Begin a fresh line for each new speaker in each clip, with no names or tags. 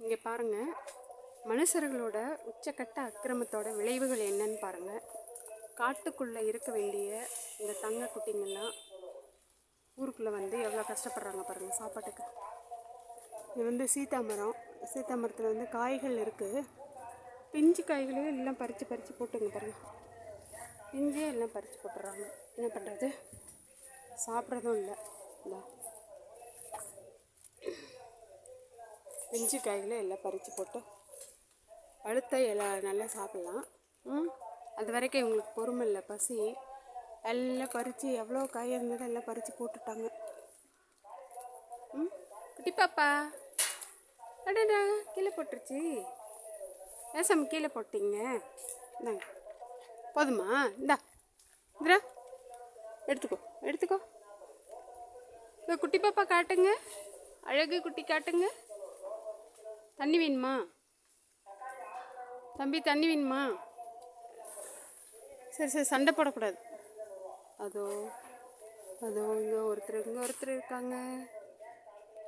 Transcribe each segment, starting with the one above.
இங்கே பாருங்கள் மனுஷர்களோட உச்சக்கட்ட அக்கிரமத்தோட விளைவுகள் என்னன்னு பாருங்கள் காட்டுக்குள்ளே இருக்க வேண்டிய இந்த தங்க குட்டிங்கள்லாம் ஊருக்குள்ளே வந்து எவ்வளோ கஷ்டப்படுறாங்க பாருங்கள் சாப்பாட்டுக்கு. இது வந்து சீத்தாமரம். சீத்தாமரத்தில் வந்து காய்கள் இருக்குது பிஞ்சு காய்களையும் எல்லாம் பறித்து பறித்து போட்டுங்க பாருங்கள் பிஞ்சே எல்லாம் பறித்து போட்டுறாங்க. என்ன பண்ணுறது சாப்பிட்றதும் இல்லை. இல்லை பிஞ்சு காய்களை எல்லாம் பறித்து போட்டு பழுத்த எல்லாம் நல்லா சாப்பிட்லாம். ம்? அது வரைக்கும் இவங்களுக்கு பொறுமை இல்லை. பசி. எல்லாம் பறித்து எவ்வளோ காய் இருந்ததோ எல்லாம் பறித்து போட்டுட்டாங்க. ம்? குட்டி பாப்பா. அடடா கீழே போட்டுருச்சு. ஏசம் கீழே போட்டிங்க. இந்தாங்க. போதுமா? இந்தா. இந்திரா எடுத்துக்கோ. எடுத்துக்கோ. இந்த குட்டி பாப்பா காட்டுங்க. அழகு குட்டி காட்டுங்க. தண்ணி வேணுமா? தம்பி தண்ணி வேணுமா? சரி சரி சண்டை போடக்கூடாது. அதோ அதோ இங்கே ஒருத்தர் இங்கே ஒருத்தர் இருக்காங்க.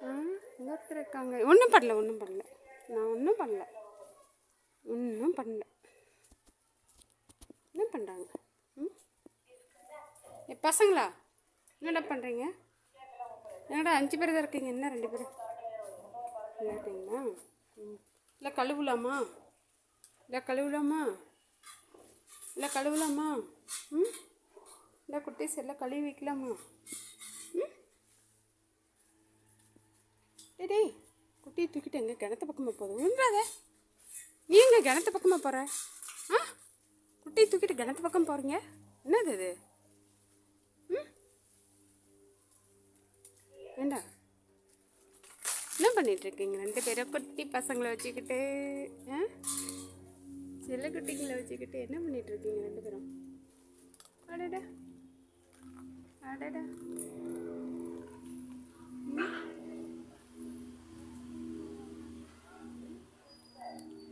ஆ இங்கே ஒருத்தர் இருக்காங்க. ஒன்றும் பண்ணல ஒன்றும் பண்ணல. நான் ஒன்றும் பண்ணல. ஒன்றும் பண்ணல. என்ன பண்ணுறாங்க ம்? என் பசங்களா? என்னடா பண்ணுறீங்க என்னடா அஞ்சு பேர் தான் இருக்கீங்க என்ன ரெண்டு பேர்? விளையாட்டிங்களா இல்லை கழுவலாமா? இல்லை கழுவலாமா? இல்லை கழுவலாமா? ம்? இல்லை குட்டீஸ் எல்லாம் கழுவி வைக்கலாமா? ம்? டேய் டேய் குட்டியை தூக்கிட்டு எங்கே கிணத்து பக்கமாக போகுது? விழுந்துடாத நீ எங்கே கிணத்து பக்கமாக போகிற ஆ? குட்டியை தூக்கிட்டு கிணத்து பக்கம் போகிறீங்க என்னது இது? ம்? வேண்டாம் என்ன இருக்கீங்க ரெண்டு பேரும் குட்டி பசங்களை வச்சுக்கிட்டு ஆ? சில குட்டிங்களை வச்சுக்கிட்டு என்ன பண்ணிட்டு இருக்கீங்க ரெண்டு பேரும்? அடடா. அடடா.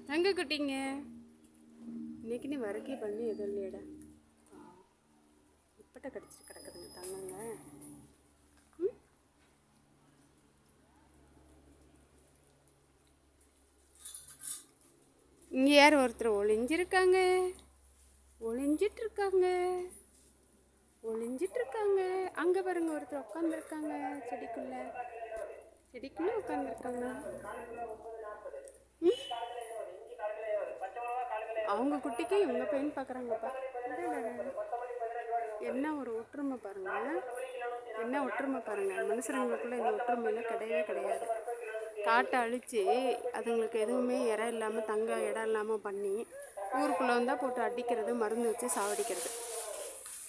தங்க குட்டிங்க. இன்னைக்கு நீ வரக்கே பண்ணி எதுவும் இல்லையடா. இப்பட்ட கடிச்சிட்டு கிடக்குதுங்க தங்கங்க. இங்கே யார் ஒருத்தர் ஒளிஞ்சிருக்காங்க? ஒளிஞ்சிட்ருக்காங்க. ஒளிஞ்சிட்ருக்காங்க. அங்கே பாருங்க ஒருத்தர் உட்காந்துருக்காங்க செடிக்குள்ள. செடிக்குள்ளே உட்காந்துருக்காங்க அவங்க குட்டிக்கு இவங்க பையன் பார்க்குறாங்கப்பா என்ன ஒரு ஒற்றுமை பாருங்க. என்ன ஒற்றுமை பாருங்க. மனுஷங்களுக்குள்ள இந்த ஒற்றுமையெல்லாம் கிடையவே கிடையாது. காட்டை அழித்து அதுங்களுக்கு எதுவுமே இடம் இல்லாமல் தங்க இடம் இல்லாமல் பண்ணி ஊருக்குள்ளே வந்தால் போட்டு அடிக்கிறது மருந்து வச்சு சாவடிக்கிறது.